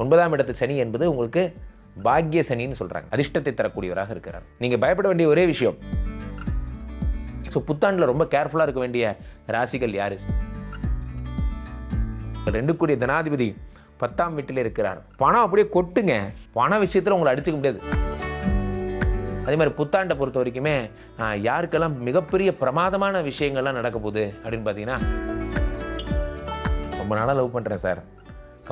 ஒன்பதாம் இடத்து சனி என்பது உங்களுக்கு பாக்கிய சனின்னு சொல்கிறாங்க அதிர்ஷ்டத்தை தரக்கூடியவராக இருக்கிறார். நீங்கள் பயப்பட வேண்டிய ஒரே விஷயம் ஸோ புத்தாண்டில் ரொம்ப கேர்ஃபுல்லாக இருக்க வேண்டிய ராசிகள் யாரு? ரெண்டு கூடிய தனாதிபதி பத்தாம் வீட்டில் இருக்கிறார். பணம் அப்படியே கொட்டுங்க. பண விஷயத்தில் உங்களை அடிச்சுக்க முடியாது. அதே மாதிரி புத்தாண்டை பொறுத்த வரைக்குமே யாருக்கெல்லாம் மிகப்பெரிய பிரமாதமான விஷயங்கள்லாம் நடக்க போகுது அப்படின்னு பார்த்தீங்கன்னா ரொம்ப நாளாக லவ் பண்ணுறேன் சார்.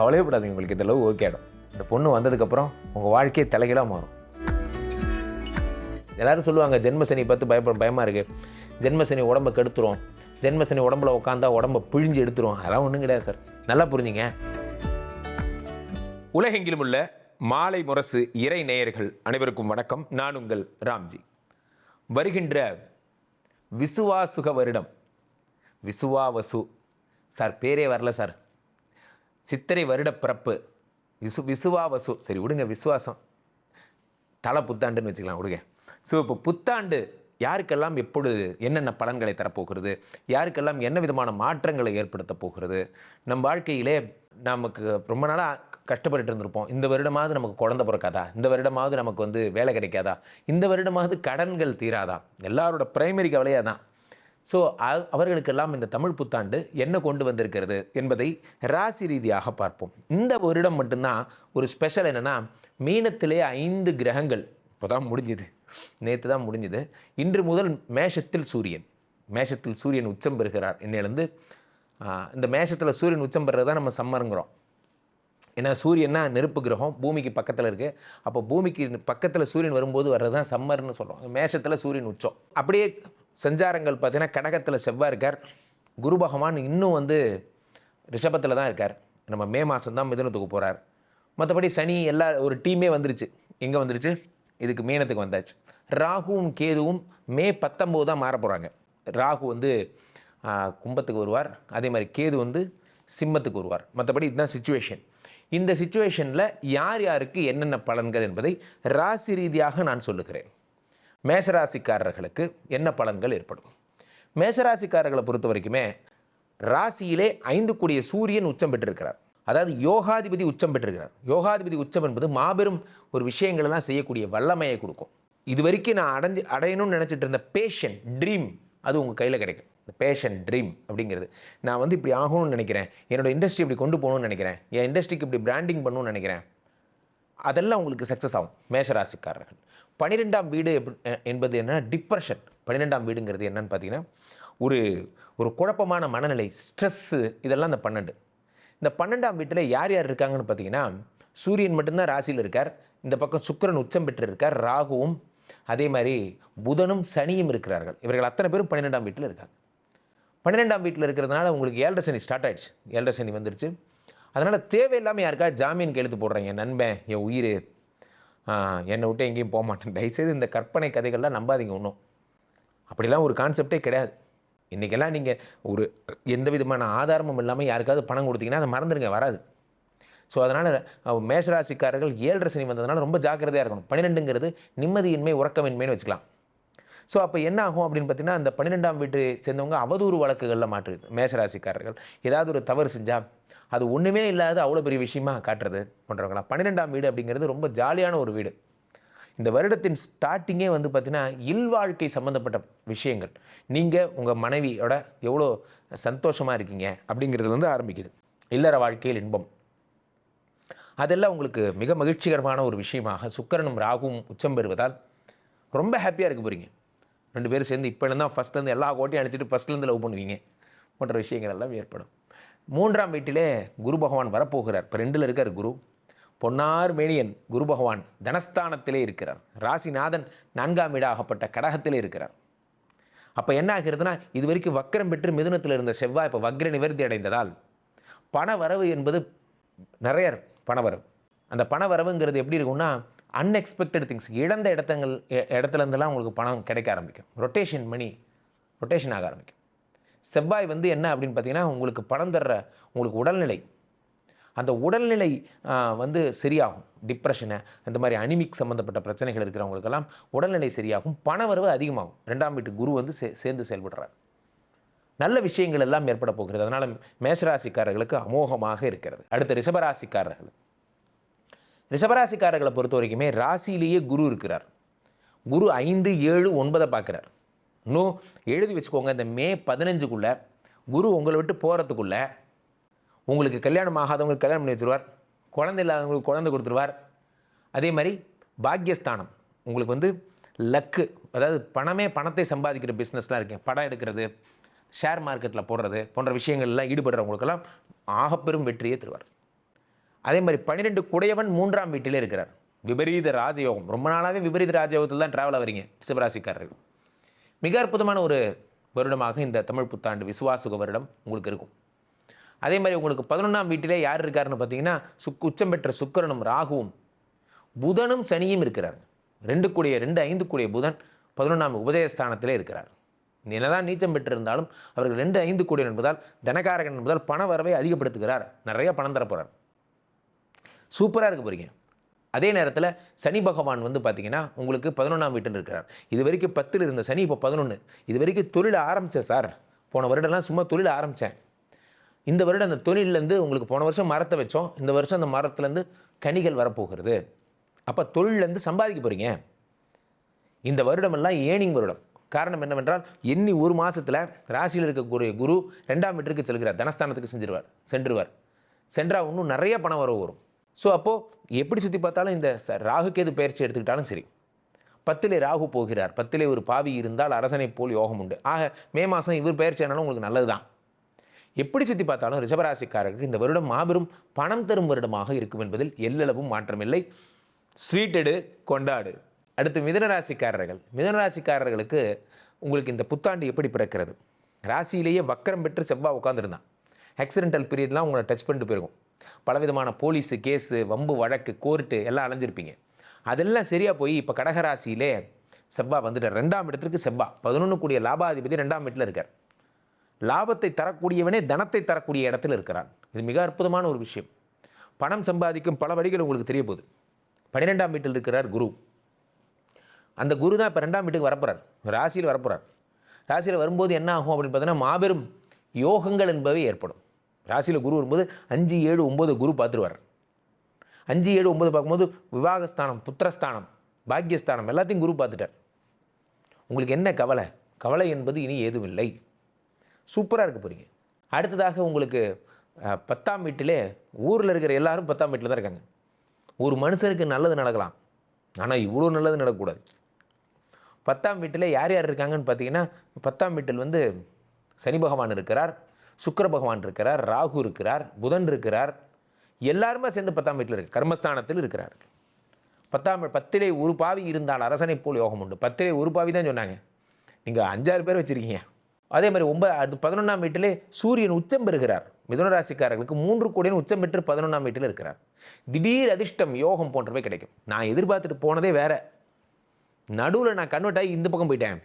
கவலையப்படாதீங்க உங்களுக்கு இந்த லவ் ஓகே ஆகிடும் இந்த பொண்ணு வந்ததுக்கப்புறம் உங்கள் வாழ்க்கையை தலைகீழாக மாறும். எல்லாரும் சொல்லுவாங்க ஜென்மசனி பார்த்து பயப்பட பயமாக இருக்குது ஜென்மசனி உடம்பை கெடுத்துரும். ஜென்மசனி உடம்புல உட்காந்தா உடம்பை பிழிஞ்சு எடுத்துரும். அதெல்லாம் ஒன்றும் கிடையாது சார் நல்லா புரிஞ்சுங்க. உலகெங்கிலும் உள்ள மாலை முரசு இறை நேயர்கள் அனைவருக்கும் வணக்கம். நான் உங்கள் ராம்ஜி. வருகின்ற விசுவாசுக வருடம். விசுவாவசு. சார் பேரே வரல சார். சித்திரை வருட பிறப்பு. விசு விசுவாவசு சரி விடுங்க விசுவாசம். தலை புத்தாண்டுன்னு வச்சுக்கலாம் விடுங்க. ஸோ இப்போ புத்தாண்டு யாருக்கெல்லாம் எப்பொழுது என்னென்ன பலன்களை தரப்போகிறது? யாருக்கெல்லாம் என்ன விதமான மாற்றங்களை ஏற்படுத்த போகிறது? நம் வாழ்க்கையிலே நமக்கு ரொம்ப நாளாக கஷ்டப்பட்டுட்டு இருந்திருப்போம். இந்த வருடமாவது நமக்கு குழந்த பிறக்காதா? இந்த வருடமாவது நமக்கு வந்து வேலை கிடைக்காதா? இந்த வருடமாவது கடன்கள் தீராதா? எல்லாரோட பிரைமரி கவலையாக தான் ஸோ அவர்களுக்கெல்லாம் இந்த தமிழ் புத்தாண்டு என்ன கொண்டு வந்திருக்கிறது என்பதை ராசி ரீதியாக பார்ப்போம். இந்த வருடம் மட்டும்தான் ஒரு ஸ்பெஷல் என்னென்னா மீனத்திலே ஐந்து கிரகங்கள். இப்போ தான் முடிஞ்சுது. நேற்று தான் முடிஞ்சுது. இன்று முதல் மேஷத்தில் சூரியன். மேஷத்தில் சூரியன் உச்சம் பெறுகிறார். இன்னிலிருந்து இந்த மேஷத்தில் சூரியன் உச்சம் பெறுறது தான் நம்ம சம்மருங்கிறோம் ஏன்னா சூரியன்னா நெருப்பு கிரகம் பூமிக்கு பக்கத்தில் இருக்குது அப்போ பூமிக்கு பக்கத்தில் சூரியன் வரும்போது வர்றது தான் சம்மர்னு சொல்கிறோம் மேஷத்தில் சூரியன் உச்சம். அப்படியே சஞ்சாரங்கள் பார்த்தீங்கன்னா கடகத்தில் செவ்வாய் இருக்கார். குரு பகவான் இன்னும் வந்து ரிஷபத்தில் தான் இருக்கார். நம்ம மே மாதம் தான் மிதுனத்துக்கு போகிறார் மற்றபடி சனி எல்லா ஒரு டீமே வந்துருச்சு. எங்கே வந்துருச்சு? இதுக்கு மீனத்துக்கு வந்தாச்சு. ராகுவும் கேதுவும் மே பத்தொம்போது தான் மாற போகிறாங்க ராகு வந்து கும்பத்துக்கு வருவார். அதே மாதிரி கேது வந்து சிம்மத்துக்கு வருவார். மற்றபடி இதுதான் சுச்சுவேஷன் இந்த சுச்சுவேஷனில் யார் யாருக்கு என்னென்ன பலன்கள் என்பதை ராசி ரீதியாக நான் சொல்லுகிறேன். மேஷராசிக்காரர்களுக்கு என்ன பலன்கள் ஏற்படும்? மேஷராசிக்காரர்களை பொறுத்த வரைக்குமே ராசியிலே ஐந்து கூடிய சூரியன் உச்சம் பெற்றிருக்கிறார். அதாவது யோகாதிபதி உச்சம் பெற்றிருக்கிறார். யோகாதிபதி உச்சம் என்பது மாபெரும் ஒரு விஷயங்களெல்லாம் செய்யக்கூடிய வல்லமையை கொடுக்கும். இது வரைக்கும் நான் அடைஞ்சு அடையணும்னு நினச்சிட்டு இருந்த பேஷன் ட்ரீம் அது உங்கள் கையில் கிடைக்கும். இந்த பேஷன் ட்ரீம் அப்படிங்கிறது. நான் வந்து இப்படி ஆகணும்னு நினைக்கிறேன். என்னோட இண்டஸ்ட்ரி இப்படி கொண்டு போகணும்னு நினைக்கிறேன். என் இண்டஸ்ட்ரிக்கு இப்படி பிராண்டிங் பண்ணணும்னு நினைக்கிறேன். அதெல்லாம் உங்களுக்கு சக்ஸஸ் ஆகும் மேஷராசிக்காரர்கள். பன்னிரெண்டாம் வீடு எப்படி- என்பது என்ன? டிப்ரெஷன் பன்னிரெண்டாம் வீடுங்கிறது என்னன்னு பார்த்தீங்கன்னா ஒரு ஒரு குழப்பமான மனநிலை ஸ்ட்ரெஸ்ஸு இதெல்லாம் இந்த பன்னெண்டு. இந்த பன்னெண்டாம் வீட்டில் யார் யார் இருக்காங்கன்னு பார்த்தீங்கன்னா சூரியன் மட்டும்தான் ராசியில் இருக்கார். இந்த பக்கம் சுக்கரன் உச்சம் பெற்று இருக்கார் ராகுவும் அதே மாதிரி புதனும் சனியும் இருக்கிறார்கள். இவர்கள் அத்தனை பேரும் பன்னிரெண்டாம் வீட்டில் இருக்காங்க. பன்னிரெண்டாம் வீட்டில் இருக்கிறதுனால உங்களுக்கு ஏழரை சனி ஸ்டார்ட் ஆகிடுச்சு ஏழரை சனி வந்துருச்சு. அதனால் தேவையில்லாமல் யாருக்கா ஜாமீன் எழுத்து போடுறீங்க என் நண்பன் என் உயிர். என்னை விட்டு எங்கேயும் போக மாட்டேன். தயவுசெய்து இந்த கற்பனை கதைகள்லாம் நம்பாதீங்க ஒன்றும் அப்படிலாம் ஒரு கான்செப்டே கிடையாது. இன்றைக்கெல்லாம் நீங்கள் ஒரு எந்த விதமான ஆதாரமும் இல்லாமல் யாருக்காவது பணம் கொடுத்தீங்கன்னா அதை மறந்துடுங்க வராது. ஸோ அதனால் மேஷராசிக்காரர்கள் ஏழரை சனி வந்ததுனால ரொம்ப ஜாக்கிரதையாக இருக்கணும். பன்னிரெண்டுங்கிறது நிம்மதியின்மை உறக்கமின்மைன்னு வச்சுக்கலாம். ஸோ அப்போ என்ன ஆகும் அப்படின்னு பார்த்தீங்கன்னா அந்த பன்னிரெண்டாம் வீட்டு சேர்ந்தவங்க அவதூறு வழக்குகளில் மாற்றுது மேஷராசிக்காரர்கள். ஏதாவது ஒரு தவறு செஞ்சால் அது ஒன்றுமே இல்லாத அவ்வளோ பெரிய விஷயமா காட்டுறது பண்ணுறவங்களா பன்னிரெண்டாம் வீடு அப்படிங்கிறது ரொம்ப ஜாலியான ஒரு வீடு. இந்த வருடத்தின் ஸ்டார்டிங்கே வந்து பார்த்தீங்கன்னா இல்வாழ்க்கை சம்மந்தப்பட்ட விஷயங்கள். நீங்கள் உங்கள் மனைவியோட எவ்வளோ சந்தோஷமாக இருக்கீங்க அப்படிங்கிறது வந்து ஆரம்பிக்குது. இல்லற வாழ்க்கையில் இன்பம். அதெல்லாம் உங்களுக்கு மிக மகிழ்ச்சிகரமான ஒரு விஷயமாக சுக்கரனும் ராகுவும் உச்சம் பெறுவதால் ரொம்ப ஹாப்பியாக இருக்க போகிறீங்க ரெண்டு பேரும் சேர்ந்து இப்போலேருந்து தான் ஃபஸ்ட்லேருந்து எல்லா கோட்டையும் அடிச்சுட்டு ஃபஸ்ட்லேருந்து லவ் பண்ணுவீங்க போன்ற விஷயங்கள் எல்லாம் ஏற்படும். மூன்றாம் வீட்டிலே குரு பகவான் வரப்போகிறார். இப்போ ரெண்டில் இருக்கார் குரு. பொன்னார் மேனியன் குரு பகவான் தனஸ்தானத்திலே இருக்கிறார். ராசிநாதன் நான்காம் வீடாகப்பட்ட கடகத்திலே இருக்கிறார். அப்போ என்ன ஆகிறதுனா இது வரைக்கும் வக்கரம் பெற்று மிதுனத்தில் இருந்த செவ்வாய் இப்போ வக்ர நிவர்த்தி அடைந்ததால் பண வரவு என்பது நிறைய பணவரவு. அந்த பண வரவுங்கிறது எப்படி இருக்கும்னா அன்எக்ஸ்பெக்டட் திங்ஸ் இழந்த இடத்தங்கள் இடத்துலேருந்துலாம் உங்களுக்கு பணம் கிடைக்க ஆரம்பிக்கும். ரொட்டேஷன் மணி ரொட்டேஷன் ஆக ஆரம்பிக்கும். செவ்வாய் வந்து என்ன அப்படின்னு பார்த்தீங்கன்னா உங்களுக்கு பணம் தர்ற உங்களுக்கு உடல்நிலை. அந்த உடல்நிலை வந்து சரியாகும். டிப்ரெஷனு அந்த மாதிரி அனிமிக் சம்மந்தப்பட்ட பிரச்சனைகள் இருக்கிறவங்களுக்கெல்லாம் உடல்நிலை சரியாகும். பணவரவு அதிகமாகும். ரெண்டாம் வீட்டு குரு வந்து சே சேர்ந்து செயல்படுறார். நல்ல விஷயங்கள் எல்லாம் ஏற்பட போகிறது. அதனால் மேஷராசிக்காரர்களுக்கு அமோகமாக இருக்கிறது. அடுத்த ரிஷபராசிக்காரர்கள். ரிஷபராசிக்காரர்களை பொறுத்த வரைக்குமே ராசியிலேயே குரு இருக்கிறார். குரு ஐந்து ஏழு ஒன்பதை பார்க்குறார். இன்னும் எழுதி வச்சுக்கோங்க இந்த மே பதினஞ்சுக்குள்ளே குரு உங்களை விட்டு போகிறதுக்குள்ளே உங்களுக்கு கல்யாணம் ஆகாதவங்களுக்கு கல்யாணம் பண்ணி வச்சுருவார். குழந்தை இல்லாதவங்களுக்கு குழந்தை கொடுத்துருவார். அதே மாதிரி பாக்கியஸ்தானம். உங்களுக்கு வந்து லக்கு அதாவது பணமே பணத்தை சம்பாதிக்கிற பிஸ்னஸ்லாம் இருக்கேன். படம் எடுக்கிறது ஷேர் மார்க்கெட்டில் போடுறது போன்ற விஷயங்கள்லாம் ஈடுபடுறவங்களுக்கெல்லாம் ஆகப்பெரும் வெற்றியை தருவார். அதே மாதிரி பன்னிரெண்டு குடையவன் மூன்றாம் வீட்டிலே இருக்கிறார். விபரீத ராஜயோகம். ரொம்ப நாளாகவே விபரீத ராஜயோகத்தில் தான் ட்ராவல் ஆகிறீங்க சிவராசிக்காரர்கள். மிக அற்புதமான ஒரு வருடமாக இந்த தமிழ் புத்தாண்டு விசுவாசுக வருடம் உங்களுக்கு இருக்கும். அதே மாதிரி உங்களுக்கு பதினொன்றாம் வீட்டிலே யார் இருக்காருன்னு பார்த்தீங்கன்னா சுக் உச்சம் பெற்ற சுக்கிரனும் ராகுவும் புதனும் சனியும் இருக்கிறார். ரெண்டு கூடிய ரெண்டு ஐந்து கூடிய புதன் பதினொன்றாம் உபதயஸ்தானத்திலே இருக்கிறார். என்னதான் நீச்சம் பெற்றிருந்தாலும் அவர்கள் ரெண்டு ஐந்து கூடிய என்பதால் தனகாரகன் என்பதால் பண வரவை அதிகப்படுத்துகிறார். நிறைய பணம் தரப்போகிறார் சூப்பராக இருக்க போகிறீங்க அதே நேரத்தில் சனி பகவான் வந்து பார்த்திங்கன்னா உங்களுக்கு பதினொன்றாம் வீட்டில் இருக்கிறார். இது வரைக்கும் பத்தில் இருந்த சனி இப்போ பதினொன்று இது வரைக்கும் தொழில் ஆரம்பித்தேன் சார். போன வருடம்லாம் சும்மா தொழில் ஆரம்பித்தேன் இந்த வருடம் அந்த தொழிலேருந்து உங்களுக்கு போன வருஷம் மரத்தை வச்சோம். இந்த வருஷம் அந்த மரத்துலேருந்து கனிகள் வரப்போகிறது. அப்போ தொழிலேருந்து சம்பாதிக்க போகிறீங்க இந்த வருடமெல்லாம் ஏனிங் வருடம். காரணம் என்னவென்றால் எண்ணி ஒரு மாதத்தில் ராசியில் இருக்கக்கூடிய குரு ரெண்டாம் வீட்டிற்கு செல்கிறார். தனஸ்தானத்துக்கு செஞ்சிருவார் சென்றுவார் சென்றால் இன்னும் நிறைய பணம் வரவு வரும். ஸோ அப்போது எப்படி சுற்றி பார்த்தாலும் இந்த ச- ராகு கேது பயிற்சி எடுத்துக்கிட்டாலும் சரி. பத்திலே ராகு போகிறார். பத்திலே ஒரு பாவி இருந்தால் அரசனை போல் யோகம் உண்டு. ஆக மே மாதம் இவர் பயிற்சி ஆனாலும் உங்களுக்கு நல்லது தான் எப்படி சுற்றி பார்த்தாலும் ரிஷபராசிக்காரருக்கு இந்த வருடம் மாபெரும் பணம் தரும் வருடமாக இருக்கும் என்பதில் எல்லளவும் மாற்றமில்லை. ஸ்வீட் எடு கொண்டாடு. அடுத்து மிதனராசிக்காரர்கள். மிதனராசிக்காரர்களுக்கு உங்களுக்கு இந்த புத்தாண்டு எப்படி பிறக்கிறது? ராசியிலேயே வக்கரம் பெற்று செவ்வாய் உட்காந்துருந்தான் ஆக்சிடென்டல் பீரியட்லாம் உங்களை டச் பண்ணிட்டு போயிருக்கும். பலவிதமான போலீஸு கேஸு வம்பு வழக்கு கோர்ட்டு எல்லாம் அலைஞ்சிருப்பீங்க. அதெல்லாம் சரியாக போய் இப்போ கடகராசியிலே செவ்வாய் வந்துட்டார். ரெண்டாம் இடத்திற்கு செவ்வாய் பதினொன்று கூடிய லாபாதிபதி ரெண்டாம் வீட்டில் இருக்கார். லாபத்தை தரக்கூடியவனே தனத்தை தரக்கூடிய இடத்துல இருக்கிறான். இது மிக அற்புதமான ஒரு விஷயம். பணம் சம்பாதிக்கும் பல வழிகள் உங்களுக்கு தெரிய போகுது. பன்னிரெண்டாம் வீட்டில் இருக்கிறார் குரு. அந்த குரு தான் இப்போ ரெண்டாம் வீட்டுக்கு வரப்போகிறார் ராசியில் வரப்போகிறார் ராசியில் வரும்போது என்ன ஆகும் அப்படின்னு பார்த்தீங்கன்னா மாபெரும் யோகங்கள் என்பவை ஏற்படும். ராசியில் குரு வரும்போது அஞ்சு ஏழு ஒம்பது குரு பார்த்துருவார். அஞ்சு ஏழு ஒம்பது பார்க்கும்போது விவாகஸ்தானம் புத்திரஸ்தானம் பாக்கியஸ்தானம் எல்லாத்தையும் குரு பார்த்துட்டார். உங்களுக்கு என்ன கவலை? கவலை என்பது இனி ஏதும் இல்லை சூப்பராக இருக்க போகிறீங்க அடுத்ததாக உங்களுக்கு பத்தாம் வீட்டிலே ஊரில் இருக்கிற எல்லாரும் பத்தாம் வீட்டில் தான் இருக்காங்க. ஒரு மனுஷனுக்கு நல்லது நடக்கலாம். ஆனால் இவ்வளோ நல்லது நடக்கக்கூடாது. பத்தாம் வீட்டில் யார் யார் இருக்காங்கன்னு பார்த்தீங்கன்னா பத்தாம் வீட்டில் வந்து சனி பகவான் இருக்கிறார். சுக்கர பகவான் இருக்கிறார் ராகு இருக்கிறார் புதன் இருக்கிறார். எல்லாருமே சேர்ந்து பத்தாம் வீட்டில் இருக்கு கர்மஸ்தானத்தில் இருக்கிறார். பத்தாம் பத்திலே ஒரு பாவி இருந்தால் அரசனை போல் யோகம் உண்டு. பத்திலே ஒரு பாவி தான் சொன்னாங்க. நீங்கள் அஞ்சாறு பேர் வச்சுருக்கீங்க. அதே மாதிரி ஒன்பது அது பதினொன்றாம் வீட்டிலே சூரியன் உச்சம் பெறுகிறார். மிதுன ராசிக்காரர்களுக்கு மூன்று கோடியின் உச்சம் பெற்று பதினொன்றாம் வீட்டில் இருக்கிறார். திடீர் அதிர்ஷ்டம் யோகம் போன்றவை கிடைக்கும். நான் எதிர்பார்த்துட்டு போனதே வேற. நடுவில் நான் கன்வெர்ட் ஆகி இந்த பக்கம் போயிட்டேன்.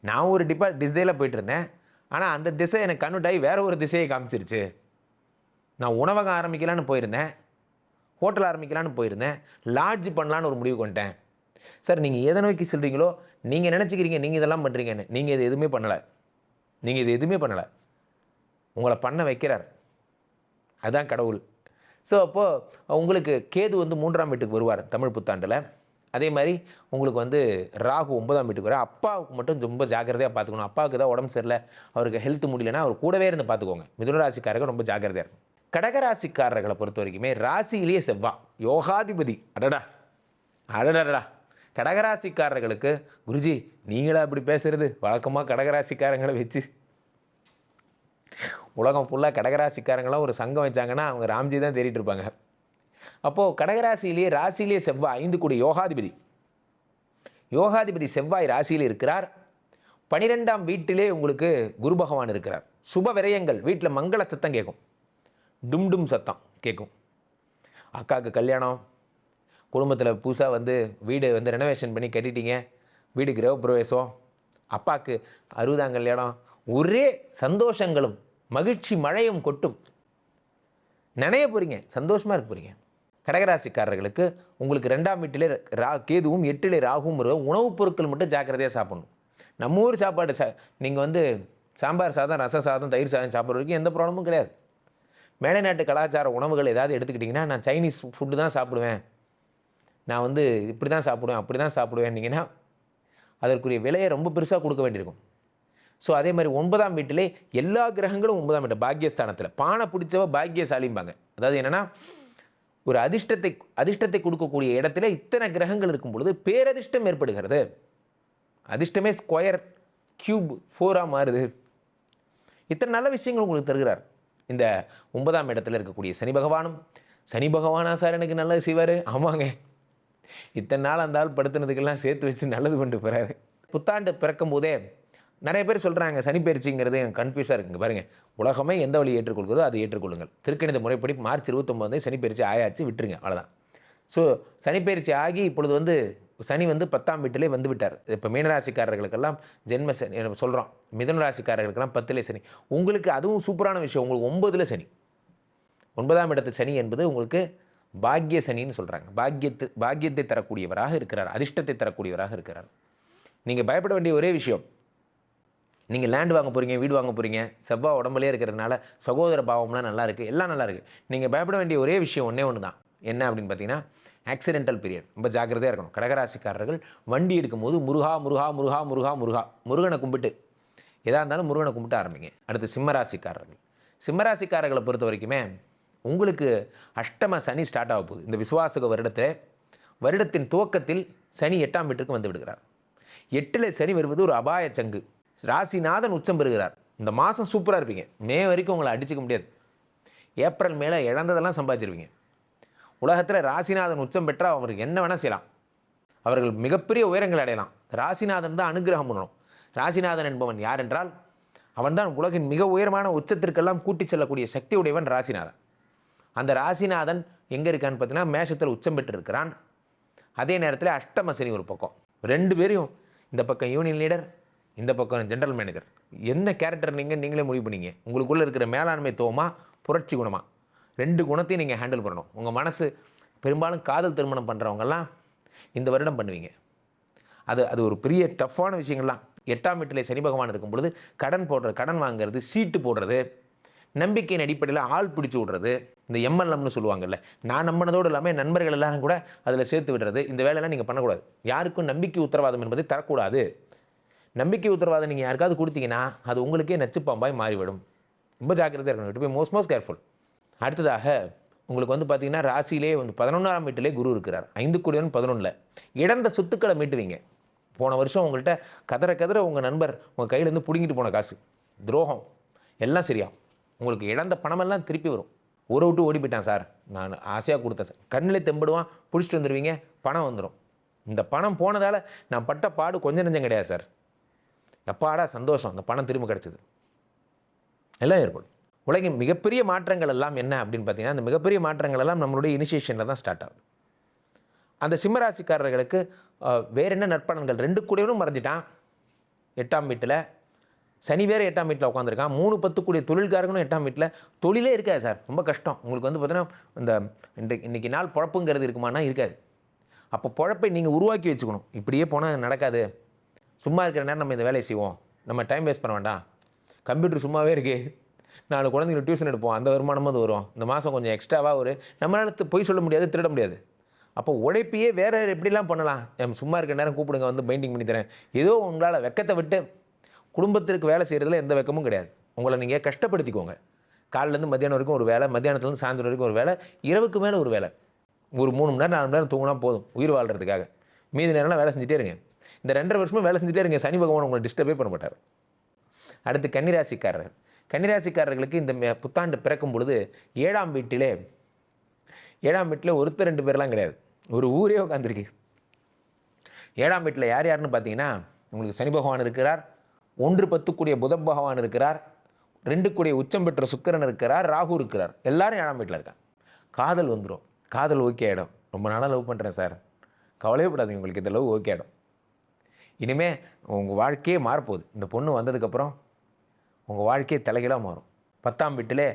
நான் ஒரு டிப்பா டிஸ்டேல போயிட்டு இருந்தேன். ஆனால் அந்த திசை எனக்கு கன்வெர்ட் ஆகி வேற ஒரு திசையை காமிச்சிருச்சு. நான் உணவகம் ஆரம்பிக்கலான்னு போயிருந்தேன். ஹோட்டல் ஆரம்பிக்கலான்னு போயிருந்தேன். லாட்ஜ் பண்ணலான்னு ஒரு முடிவு கொண்டேன் சார் நீங்கள் எதை நோக்கி சொல்கிறீங்களோ நீங்கள் நினச்சிக்கிறீங்க நீங்கள் இதெல்லாம் பண்ணுறீங்கன்னு நீங்கள் இது எதுவுமே பண்ணலை. நீங்கள் இது எதுவுமே பண்ணலை. உங்களை பண்ண வைக்கிறார். அதுதான் கடவுள். ஸோ அப்போது உங்களுக்கு கேது வந்து மூன்றாம் வீட்டுக்கு வருவார் தமிழ் புத்தாண்டில். அதே மாதிரி உங்களுக்கு வந்து ராகு ஒன்பதாம் வீட்டுக்கு வர அப்பாவுக்கு மட்டும் ரொம்ப ஜாக்கிரதையாக பார்த்துக்கணும் அப்பாவுக்கு தான் உடம்பு சரியில்லை அவருக்கு ஹெல்த் முடியலன்னா அவர் கூடவே இருந்து பார்த்துக்கோங்க மிதுனராசிக்காரர்கள் ரொம்ப ஜாக்கிரதையாக இருக்கும். கடகராசிக்காரர்களை பொறுத்த வரைக்குமே ராசியிலேயே செவ்வா யோகாதிபதி. அடடா அடடடா கடகராசிக்காரர்களுக்கு குருஜி நீங்களா அப்படி பேசுறது? வழக்கமாக கடகராசிக்காரங்களை வச்சு. உலகம் ஃபுல்லாக கடகராசிக்காரங்களாம் ஒரு சங்கம் வச்சாங்கன்னா அவங்க ராம்ஜி தான் தேடிட்டு இருப்பாங்க. அப்போது கடகராசியிலேயே ராசியிலேயே செவ்வாய் ஐந்து கூடிய யோகாதிபதி. யோகாதிபதி செவ்வாய் ராசியில் இருக்கிறார். பனிரெண்டாம் வீட்டிலே உங்களுக்கு குரு பகவான் இருக்கிறார். சுப விரயங்கள் வீட்டில் மங்கள சத்தம் கேட்கும் டும் டும் சத்தம் கேட்கும் அக்காவுக்கு கல்யாணம். குடும்பத்தில் புதுசாக வந்து வீடு வந்து ரெனோவேஷன் பண்ணி கட்டிட்டீங்க. வீடு கிரகப்பிரவேசம். அப்பாவுக்கு அறுபதாம் கல்யாணம். ஒரே சந்தோஷங்களும் மகிழ்ச்சி மழையும் கொட்டும். நினைய போகிறீங்க சந்தோஷமாக இருக்க போகிறீங்க கடகராசிக்காரர்களுக்கு உங்களுக்கு ரெண்டாம் வீட்டிலே ரா கேதுவும் எட்டிலே ராகுவும் இருக்கும் உணவுப் பொருட்கள் மட்டும் ஜாக்கிரதையாக சாப்பிடணும். நம்ம ஊர் சாப்பாடு சா நீங்கள் வந்து சாம்பார் சாதம் ரச சாதம் தயிர் சாதம் சாப்பிட்ற வரைக்கும் எந்த ப்ராப்ளமும் கிடையாது. மேலை நாட்டு கலாச்சார உணவுகள் ஏதாவது எடுத்துக்கிட்டிங்கன்னா நான் சைனீஸ் ஃபுட்டு தான் சாப்பிடுவேன். நான் வந்து இப்படி தான் சாப்பிடுவேன் அப்படி தான் சாப்பிடுவேன்னிங்கன்னா அதற்குரிய விலையை ரொம்ப பெருசாக கொடுக்க வேண்டியிருக்கும். ஸோ அதே மாதிரி ஒன்பதாம் வீட்டிலே எல்லா கிரகங்களும் ஒன்பதாம் வீட்டு பாக்கியஸ்தானத்தில். பானை பிடிச்சவ பாக்கியசாலிம்பாங்க. அதாவது என்னென்னா ஒரு அதிர்ஷ்டத்தை அதிர்ஷ்டத்தை கொடுக்கக்கூடிய இடத்துல இத்தனை கிரகங்கள் இருக்கும் பொழுது பேரதிர்ஷ்டம் ஏற்படுகிறது. அதிர்ஷ்டமே ஸ்கொயர் கியூப் ஃபோராக மாறுது. இத்தனை நல்ல விஷயங்கள் உங்களுக்கு தருகிறார். இந்த ஒன்பதாம் இடத்துல இருக்கக்கூடிய சனி பகவானும் சனி பகவானா சார் எனக்கு நல்லது செய்வார்? ஆமாங்க. இத்தனை நாள் அந்த ஆள் படுத்துனதுக்கெல்லாம் சேர்த்து வச்சு நல்லது பண்ணிட்டு போகிறாரு புத்தாண்டு பிறக்கும் போதே நிறைய பேர் சொல்கிறாங்க சனி பயிற்சிங்கிறது எனக்கு கன்ஃபியூஸாக இருக்குங்க பாருங்க. உலகமே எந்த வழி ஏற்றுக்கொள்கிறதோ அதை ஏற்றுக்கொள்ளுங்கள். திருக்கணித முறைப்படி மார்ச் இருபத்தொம்போது சனி பயிற்சி ஆயாச்சு விட்டுருங்க. அவ்வளோதான் ஸோ சனி பயிற்சி ஆகி இப்பொழுது வந்து சனி வந்து பத்தாம் வீட்டிலே வந்து விட்டார். இப்போ மீனராசிக்காரர்களுக்கெல்லாம் ஜென்ம சனி நம்ம சொல்கிறோம் மிதன ராசிக்காரர்களுக்கெல்லாம் பத்திலே சனி. உங்களுக்கு அதுவும் சூப்பரான விஷயம் உங்களுக்கு ஒன்பதில் சனி. ஒன்பதாம் இடத்து சனி என்பது உங்களுக்கு பாக்கிய சனின்னு சொல்கிறாங்க பாக்கியத்து பாக்கியத்தை தரக்கூடியவராக இருக்கிறார் அதிர்ஷ்டத்தை தரக்கூடியவராக இருக்கிறார். நீங்கள் பயப்பட வேண்டிய ஒரே விஷயம் நீங்கள் லேண்ட் வாங்க போகிறீங்க வீடு வாங்க போகிறீங்க செவ்வாய் உடம்புலேயே இருக்கிறதுனால சகோதர பாவம்லாம் நல்லா இருக்குது எல்லாம் நல்லா இருக்குது நீங்கள் பயப்பட வேண்டிய ஒரே விஷயம் ஒன்றே ஒன்று தான் என்ன அப்படின்னு பார்த்தீங்கன்னா ஆக்சிடென்டல் பீரியட் ரொம்ப ஜாக்கிரதையாக இருக்கணும். கடகராசிக்காரர்கள் வண்டி எடுக்கும்போது முருகா முருகா முருகா முருகா முருகா முருகனை கும்பிட்டு எதாக இருந்தாலும் முருகனை கும்பிட்டு ஆரம்பிங்க. அடுத்து சிம்மராசிக்காரர்கள். சிம்மராசிக்காரர்களை பொறுத்த வரைக்குமே உங்களுக்கு அஷ்டம சனி ஸ்டார்ட் ஆக போகுது. இந்த விசுவாசக வருடத்தை வருடத்தின் துவக்கத்தில் சனி எட்டாம் வீட்டுக்கு வந்து விடுகிறார். எட்டில் சனி வருவது ஒரு அபாய சங்கு. ராசிநாதன் உச்சம் பெறுகிறார். இந்த மாதம் சூப்பராக இருப்பீங்க. மே வரைக்கும் உங்களை அடிச்சுக்க முடியாது. ஏப்ரல் மேலே இழந்ததெல்லாம் சம்பாதிச்சிருவீங்க. உலகத்தில் ராசிநாதன் உச்சம் பெற்றால் அவருக்கு என்ன வேணால் செய்யலாம். அவர்கள் மிகப்பெரிய உயரங்கள் அடையலாம். ராசிநாதன் தான் அனுகிரகம் பண்ணணும். ராசிநாதன் என்பவன் யார் என்றால் அவன்தான் உலகின் மிக உயரமான உச்சத்திற்கெல்லாம் கூட்டிச் செல்லக்கூடிய சக்தி உடையவன் ராசிநாதன். அந்த ராசிநாதன் எங்கே இருக்கான்னு பார்த்தீங்கன்னா மேஷத்தில் உச்சம் பெற்றிருக்கிறான். அதே நேரத்தில் அஷ்டம சனி ஒரு பக்கம். ரெண்டு பேரையும் இந்த பக்கம் யூனியன் லீடர் இந்த பக்கம் ஜென்ரல் மேனேஜர் என்ன கேரக்டர் நீங்கள் நீங்களே முடிவு பண்ணீங்க. உங்களுக்குள்ளே இருக்கிற மேலாண்மை புரட்சி குணமாக ரெண்டு குணத்தையும் நீங்கள் ஹேண்டில் பண்ணணும். உங்கள் மனசு பெரும்பாலும் காதல் திருமணம் பண்ணுறவங்கெல்லாம் இந்த வருடம் பண்ணுவீங்க. அது அது ஒரு பெரிய டஃப்பான விஷயங்கள்லாம். எட்டாம் வீட்டிலே சனி பகவான் இருக்கும் பொழுது கடன் போடுறது கடன் வாங்குறது சீட்டு போடுறது நம்பிக்கையின் அடிப்படையில் ஆள் பிடிச்சி விடுறது இந்த எம்எல்எம்னு சொல்லுவாங்கல்ல. நான் நம்பினதோடு இல்லாமல் நண்பர்கள் எல்லாரும் கூட அதில் சேர்த்து விடுறது இந்த வேலையெல்லாம் நீங்கள் பண்ணக்கூடாது. யாருக்கும் நம்பிக்கை உத்தரவாதம் என்பதை தரக்கூடாது. நம்பிக்கை உத்தரவாதம் நீங்கள் யாருக்காவது கொடுத்தீங்கன்னா அது உங்களுக்கே நச்சுப்பாம்பாய் மாறிவிடும். ரொம்ப ஜாக்கிரதையாக இருக்கணும். It be most most careful அடுத்ததாக உங்களுக்கு வந்து பார்த்தீங்கன்னா ராசியிலே வந்து பதினொன்றாம் வீட்டிலே குரு இருக்கிறார். ஐந்து கூடியவன் பதினொன்றில் இழந்த சொத்துக்களை மீட்டுவீங்க. போன வருஷம் உங்கள்கிட்ட கதற கதற உங்கள் நண்பர் உங்கள் கையிலேருந்து பிடுங்கிட்டு போன காசு. துரோகம். எல்லாம் சரியா. உங்களுக்கு இழந்த பணமெல்லாம் திருப்பி வரும். ஒரு விட்டு ஓடி போயிட்டான் சார். நான் ஆசையாக கொடுத்தேன் சார் கண்ணில் தெம்பிடுவான் பிடிச்சிட்டு வந்துடுவீங்க பணம் வந்துடும் இந்த பணம் போனதால் நான் பட்ட பாடு கொஞ்சம் நெஞ்சம் கிடையாது சார். எப்பாடா சந்தோஷம். அந்த பணம் திரும்ப கிடச்சிது. எல்லாம் ஏற்படும். உலகின் மிகப்பெரிய மாற்றங்கள் எல்லாம் என்ன அப்படின்னு பார்த்தீங்கன்னா அந்த மிகப்பெரிய மாற்றங்கள் எல்லாம் நம்மளுடைய இனிஷியேஷனில் தான் ஸ்டார்ட் ஆகுது. அந்த சிம்மராசிக்காரர்களுக்கு வேறு என்ன நற்பலன்கள்? ரெண்டு கூடியவனும் மறைஞ்சிட்டான். எட்டாம் வீட்டில். சனி வேறு எட்டாம் வீட்டில் உட்காந்துருக்கான் மூணு பத்து கூடிய தொழில்காரங்களும் எட்டாம் வீட்டில். தொழிலே இருக்காது சார். ரொம்ப கஷ்டம். உங்களுக்கு வந்து பார்த்தீங்கன்னா இந்த இன்றைக்கு இன்னைக்கு நாள் பொழப்புங்கிறது இருக்குமானா இருக்காது. அப்போ பொழப்பை நீங்கள் உருவாக்கி வச்சுக்கணும். இப்படியே போனால் நடக்காது. சும்மா இருக்கிற நேரம் நம்ம இந்த வேலையை செய்வோம். நம்ம டைம் வேஸ்ட் பண்ண வேண்டாம். கம்ப்யூட்டர் சும்மாவே இருக்குது நாலு குழந்தைங்க டியூஷன் எடுப்போம். அந்த வருமானமும் அது வரும். இந்த மாதம் கொஞ்சம் எக்ஸ்ட்ராவாக ஒரு நம்மளால் பொய் சொல்ல முடியாது திருட முடியாது. அப்போ உழைப்பையே வேறு எப்படிலாம் பண்ணலாம்? எம் சும்மா இருக்கிற நேரம் கூப்பிடுங்க வந்து பெயிண்டிங் பண்ணி தரேன். ஏதோ உங்களால் வெக்கத்தை விட்டு குடும்பத்திற்கு வேலை செய்கிறதுல எந்த வெக்கமும் கிடையாது. உங்களை நீங்கள் கஷ்டப்படுத்திக்கோங்க. காலிலேருந்து மத்தியானம் வரைக்கும் ஒரு வேலை மத்தியானத்துலேருந்து சாயந்தரம் வரைக்கும் ஒரு வேலை இரவுக்கு மேலே ஒரு வேலை. ஒரு மூணு மணி நேரம் நாலு மணி நேரம் தூங்கினா போதும் உயிர் வாழ்றதுக்காக. மீதி நேரம்லாம் வேலை செஞ்சுட்டே இருங்க. இந்த ரெண்டரை வருஷமும் வேலை செஞ்சுட்டே இருங்க. சனி பகவான் உங்களை டிஸ்டர்பே பண்ண மாட்டார். அடுத்து கன்னிராசிக்காரர். கன்னிராசிக்காரர்களுக்கு இந்த மே- புத்தாண்டு பிறக்கும் பொழுது ஏழாம் வீட்டிலே ஏழாம் வீட்டில் ஒருத்தர் ரெண்டு பேர்லாம் கிடையாது. ஒரு ஊரே உட்காந்துருக்கு ஏழாம் வீட்டில் யார் யாருன்னு பார்த்தீங்கன்னா உங்களுக்கு சனி பகவான் இருக்கிறார். ஒன்று பத்து கூடிய புத பகவான் இருக்கிறார். ரெண்டு கூடிய உச்சம் பெற்ற சுக்கிரன் இருக்கிறார். ராகு இருக்கிறார். எல்லாரும் ஏழாம் வீட்டில் இருக்காங்க. காதல் வந்துடும் காதல் ஓகே ஆகிடும் ரொம்ப நாளாக லவ் பண்ணுறேன் சார். கவலையப்படாதீங்க உங்களுக்கு இந்த லவ் ஓகே ஆகிடும் இனிமேல் உங்கள் வாழ்க்கையே மாறப்போகுது. இந்த பொண்ணு வந்ததுக்கப்புறம் உங்கள் வாழ்க்கையே தலைகீழாக மாறும். பத்தாம் வீட்டிலே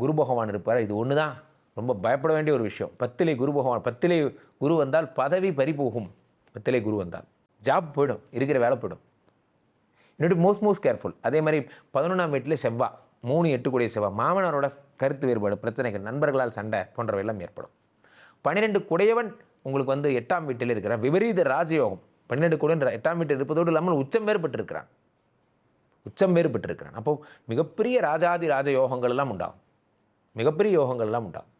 குரு பகவான் இருப்பார். இது ஒன்று தான் ரொம்ப பயப்பட வேண்டிய ஒரு விஷயம். பத்திலே குரு பகவான் பத்திலே குரு வந்தால் பதவி பறிபோகும் பத்திலே குரு வந்தால் ஜாப் போயிடும். இருக்கிற வேலை போயிடும். இன்னொரு மோஸ்ட் மோஸ்ட் கேர்ஃபுல் அதே மாதிரி பதினொன்றாம் வீட்டில் செவ்வா. மூணு எட்டு கூடிய செவ்வாய் மாமனாரோட கருத்து வேறுபாடு பிரச்சனைகள் நண்பர்களால் சண்டை போன்றவை எல்லாம் ஏற்படும். பன்னிரெண்டு குடையவன் உங்களுக்கு வந்து எட்டாம் வீட்டில் இருக்கிற விபரீத ராஜயோகம். பன்னெண்டு குடையன் எட்டாம் வீட்டில் இருப்பதோடு இல்லாமல் உச்சம் வேறுபட்டிருக்கிறான். உச்சம் வேறுபட்டிருக்கிறான். அப்போ மிகப்பெரிய ராஜாதி ராஜ யோகங்கள் எல்லாம் உண்டாகும். மிகப்பெரிய யோகங்கள் எல்லாம் உண்டாகும்.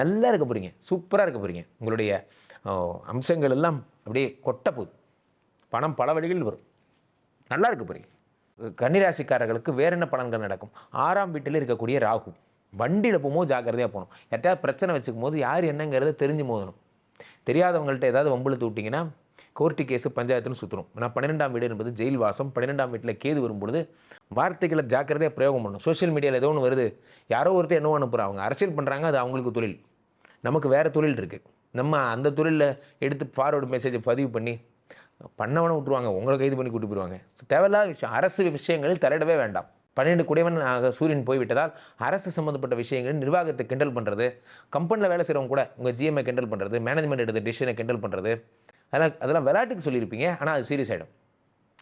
நல்லா இருக்க போகிறீங்க சூப்பராக இருக்க போகிறீங்க உங்களுடைய அம்சங்கள் எல்லாம் அப்படியே கொட்ட போகுது. பணம் பல வழிகளில் வரும். நல்லா இருக்க போகிறீங்க கன்னிராசிக்காரர்களுக்கு வேற என்ன பலன்கள் நடக்கும்? ஆறாம் வீட்டில் இருக்கக்கூடிய ராகு. வண்டியில் போகும்போது ஜாக்கிரதையாக போகணும். யார்ட்டையாவது பிரச்சனை வச்சுக்கும் போது யார் என்னங்கிறத தெரிஞ்சு மோதணும். தெரியாதவங்கள்ட்ட ஏதாவது வம்புழுத்து விட்டிங்கன்னா கோர்ட்டு கேஸு பஞ்சாயத்துன்னு சுற்றணும் நான் பன்னிரெண்டாம் வீடு என்பது ஜெயில் வாசம். பன்னிரெண்டாம் வீட்டில் கேது வரும்பொழுது வார்த்தைகளை ஜாக்கிரதையாக பிரயோகம் பண்ணணும். சோஷியல் மீடியாவில் ஏதோ ஒன்று வருது. யாரோ ஒருத்தர் என்னவோ அனுப்புகிறாங்க அவங்க அரசியல் பண்ணுறாங்க அது அவங்களுக்கு தொழில். நமக்கு வேறு தொழில் இருக்குது நம்ம அந்த தொழிலில் எடுத்து ஃபார்வர்டு மெசேஜை பதிவு பண்ணி பண்ணவனை விட்டுருவாங்க. உங்களை கைது பண்ணி கூட்டி போயிடுவாங்க தேவையில்லாத விஷயம். அரசு விஷயங்களில் தலையிடவே வேண்டாம். பன்னெண்டு குடைவன் ஆக சூரியன் போய்விட்டதால் அரசு சம்மந்தப்பட்ட விஷயங்கள் நிர்வாகத்தை கிண்டல் பண்ணுறது கம்பெனியில் வேலை செய்கிறவங்க கூட உங்கள் ஜிஎம்ஐ கிண்டல் பண்ணுறது மேனேஜ்மெண்ட் எடுத்த டிசிஷனை கிண்டல் பண்ணுறது அதெல்லாம் அதெல்லாம் விளையாட்டுக்கு சொல்லியிருப்பீங்க. ஆனால் அது சீரியஸ் ஆகிடும்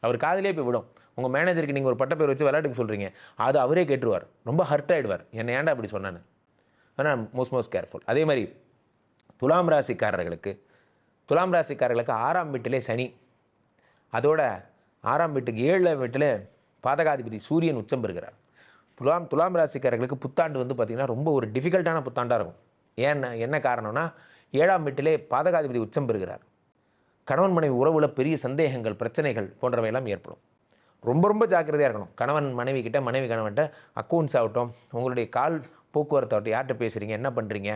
அவர் காதலே போய் விடும். உங்கள் மேனேஜருக்கு நீங்கள் ஒரு பட்ட பேர் வச்சு விளையாட்டுக்கு சொல்கிறீங்க அது அவரே கேட்டுருவார். ரொம்ப ஹர்ட் ஆகிடுவார் என்னை ஏன்டா அப்படி சொன்னான்னு. ஆனால் மோஸ்ட் மோஸ்ட் கேர்ஃபுல் அதே மாதிரி துலாம் ராசிக்காரர்களுக்கு துலாம் ராசிக்காரர்களுக்கு ஆறாம் வீட்டிலே சனி. அதோட ஆறாம் வீட்டுக்கு ஏழாம் வீட்டில் பாதகாதிபதி சூரியன் உச்சம் பெறுகிறார். துலாம் துலாம் ராசிக்காரர்களுக்கு புத்தாண்டு வந்து பார்த்திங்கன்னா ரொம்ப ஒரு டிஃபிகல்ட்டான புத்தாண்டாக இருக்கும். ஏன்னா என்ன காரணம்னா ஏழாம் வீட்டிலே பாதகாதிபதி உச்சம் பெறுகிறார். கணவன் மனைவி உறவுல பெரிய சந்தேகங்கள் பிரச்சனைகள் போன்றவையெல்லாம் ஏற்படும். ரொம்ப ரொம்ப ஜாக்கிரதையாக இருக்கணும். கணவன் மனைவி கிட்ட மனைவி கணவன்கிட்ட அக்கௌண்ட்ஸ் ஆகட்டும் உங்களுடைய கால் போக்குவரத்து ஆகட்டும் யார்கிட்ட பேசுகிறீங்க என்ன பண்ணுறீங்க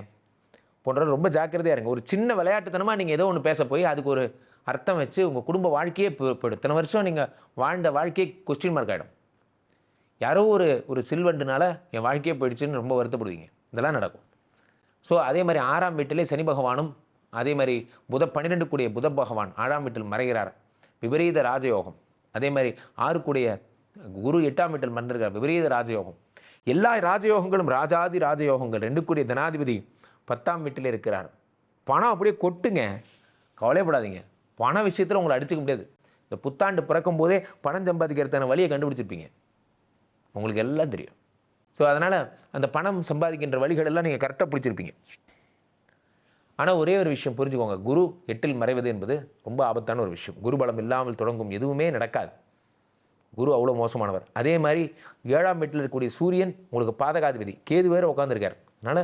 போன்ற ரொம்ப ஜாக்கிரதையாக இருங்க. ஒரு சின்ன விளையாட்டுத்தனமாக நீங்கள் ஏதோ ஒன்று பேச போய் அதுக்கு ஒரு அர்த்தம் வச்சு உங்கள் குடும்ப வாழ்க்கையே போயிடும் இத்தனை வருஷம் நீங்கள் வாழ்ந்த வாழ்க்கையே கொஸ்டின் மார்க் ஆகிடும் யாரோ ஒரு ஒரு சில்வண்டுனால என் வாழ்க்கையே போயிடுச்சுன்னு ரொம்ப வருத்தப்படுவீங்க. இதெல்லாம் நடக்கும். ஸோ அதே மாதிரி ஆறாம் வீட்டிலே சனி பகவானும் அதே மாதிரி புத பன்னிரெண்டு கூடிய புத பகவான் ஆறாம் வீட்டில் மறைகிறார். விபரீத ராஜயோகம். அதே மாதிரி ஆறு கூடிய குரு எட்டாம் வீட்டில் மறந்திருக்கிறார். விபரீத ராஜயோகம். எல்லா ராஜயோகங்களும் ராஜாதி ராஜயோகங்கள் ரெண்டு கூடிய தனாதிபதி பத்தாம் வீட்டில் இருக்கிறார். பணம் அப்படியே கொட்டுங்க. கவலைப்படாதீங்க. பண விஷயத்தில் உங்களை அடிச்சுக்க முடியாது. இந்த புத்தாண்டு பிறக்கும் போதே பணம் சம்பாதிக்கிறதுக்கான வழியை கண்டுபிடிச்சிருப்பீங்க. உங்களுக்கு எல்லாம் தெரியும். ஸோ அதனால் அந்த பணம் சம்பாதிக்கின்ற வழிகளெல்லாம் நீங்கள் கரெக்டாக பிடிச்சிருப்பீங்க. ஆனால் ஒரே ஒரு விஷயம் புரிஞ்சுக்கோங்க. குரு எட்டில் மறைவது என்பது ரொம்ப ஆபத்தான ஒரு விஷயம். குரு பலம் இல்லாமல் தொடங்கும் எதுவுமே நடக்காது. குரு அவ்வளோ மோசமானவர். அதே மாதிரி ஏழாம் வீட்டில் இருக்கக்கூடிய சூரியன் உங்களுக்கு பாதகாதிபதி. கேது வேறு உட்காந்துருக்கார் அதனால்